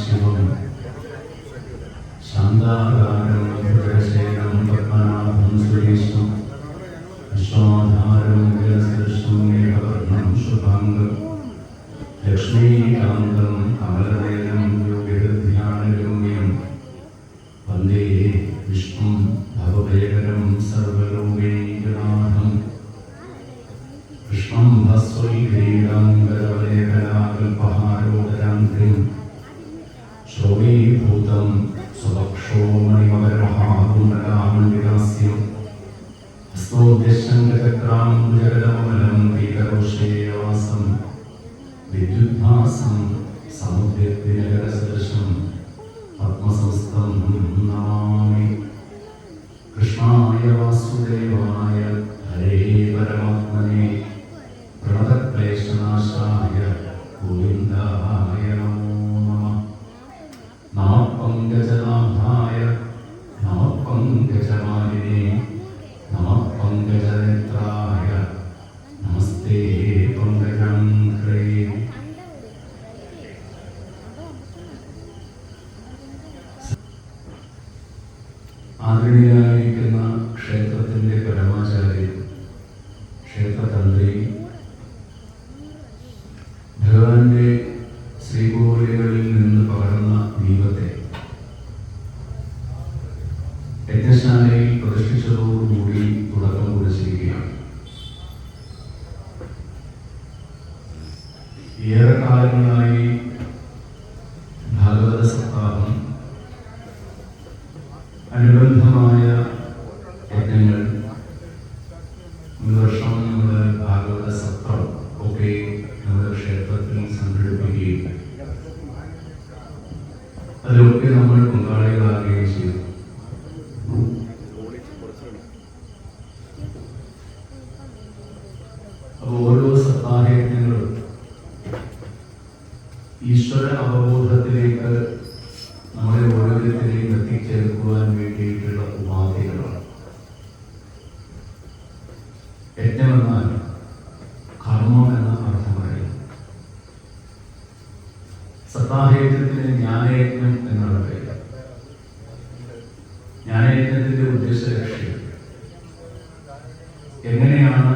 സദാശിവം ശാന്താകാരം മധുരശേഖരം പത്മനാഭം സുരേശം വിശ്വാധാരം ജലസദൃശം മേഘവർണം ലക്ഷ്മീകാന്തം കമലനയനം ശ്രോണീഭൂതം സ്വപക്ഷോ മണിമകരമഹാകുണ്ടലാമണ്ഡിതാസ്യം ഹസ്തോദ്യശങ്കചക്രാം ജഗതമലം ആദരണീയനായിരിക്കുന്ന ക്ഷേത്രത്തിന്റെ പരമാചാര്യ ക്ഷേത്രതന്ത്രി ഭഗവാന്റെ ശ്രീകോവിലുകളിൽ നിന്ന് പകർന്ന ദീപത്തെ യജ്ഞശാലയിൽ പ്രതിഷ്ഠിച്ചതോടുകൂടി തുടക്കം കുറിച്ചിരിക്കുകയാണ്. ഏറെ കാലങ്ങളായി അനുബന്ധമായ യജ്ഞങ്ങൾ ഈ വർഷം നമ്മൾ ഭാഗവത സത്രം ഒക്കെ നമ്മുടെ ക്ഷേത്രത്തിൽ സംഘടിപ്പിക്കുകയും അതിലൊക്കെ നമ്മൾ പങ്കാളികളാകുകയും ചെയ്തു ഓരോ സപ്താഹയജ്ഞങ്ങളും ഈശ്വര അവബോധത്തിലേക്ക് നമ്മളെ ഓരോരുത്തരെയും എത്തിച്ചേർക്കുവാൻ വേണ്ടിയിട്ടുള്ള ഉപാധികളാണ്. യജ്ഞമെന്നാൽ കർമ്മം എന്ന അർത്ഥമായി സത്താഹയജ്ഞത്തിന് ജ്ഞാനയജ്ഞം എന്നാണ് പേര്. ജ്ഞാനയജ്ഞത്തിന്റെ ഉദ്ദേശ ലക്ഷ്യം എങ്ങനെയാണ്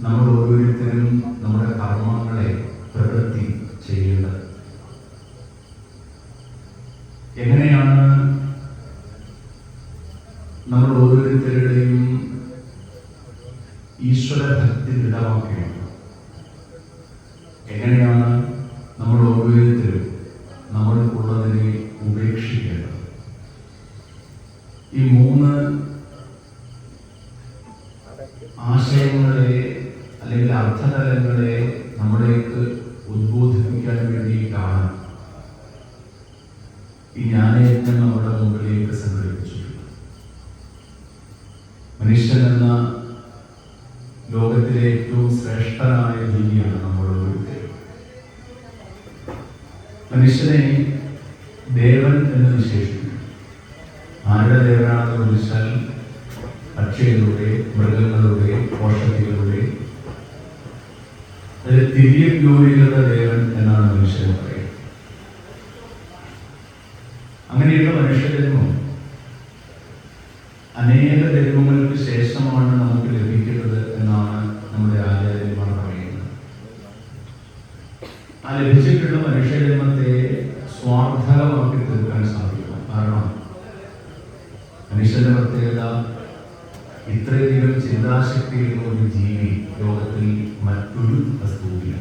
നമ്മൾ ഓരോരുത്തരും നമ്മുടെ കർമ്മങ്ങളെ എങ്ങനെയാണ് നമ്മൾ ഓരോരുത്തരുടെയും ഈശ്വര ഭക്തി ദൃഢമാക്കേണ്ടത്? എങ്ങനെയാണ് നമ്മൾ ഓരോരുത്തരും നമ്മൾക്കുള്ളതിനെ ഉപേക്ഷിക്കേണ്ടത്? ഈ മൂന്ന് ആശയങ്ങളെ അല്ലെങ്കിൽ അർത്ഥതലങ്ങളെ നമ്മളേക്ക് ഉദ്ബോധിപ്പിക്കാൻ വേണ്ടിയിട്ടാണ് ഈ ജ്ഞാനയജ്ഞം നമ്മുടെ മുകളിലേക്ക് സംഘടിപ്പിച്ചു മനുഷ്യൻ എന്ന ലോകത്തിലെ ഏറ്റവും ശ്രേഷ്ഠനായ ജീവിയാണ് ഓരോരുത്തരും മനുഷ്യനെ ദേവൻ എന്ന് വിശേഷിപ്പിക്കും ആരുടെ ദേവനാണെന്ന് ചോദിച്ചാൽ പക്ഷികളുടെ മൃഗങ്ങളുടെ ഓഷധികളുടെ അതിൽ തിരിയ ജോലികളുടെ ദേവൻ എന്നാണ് മനുഷ്യനെ പറയുന്നത്. അങ്ങനെയുള്ള മനുഷ്യജന്മം അനേക ജന്മങ്ങൾക്ക് ശേഷമാണ് നമുക്ക് ലഭിക്കുന്നത് എന്നാണ് നമ്മുടെ ആചാര്യന്മാർ പറയുന്നത്. ആ ലഭിച്ചിട്ടുള്ള മനുഷ്യജന്മത്തെ സ്വാർത്ഥകമാക്കി തീർക്കാൻ സാധിക്കും. കാരണം മനുഷ്യന്റെ ഇത്രയധികം ചിന്താശക്തിയുള്ള ഒരു ജീവി ലോകത്തിൽ മറ്റൊരു വസ്തുവില്ല.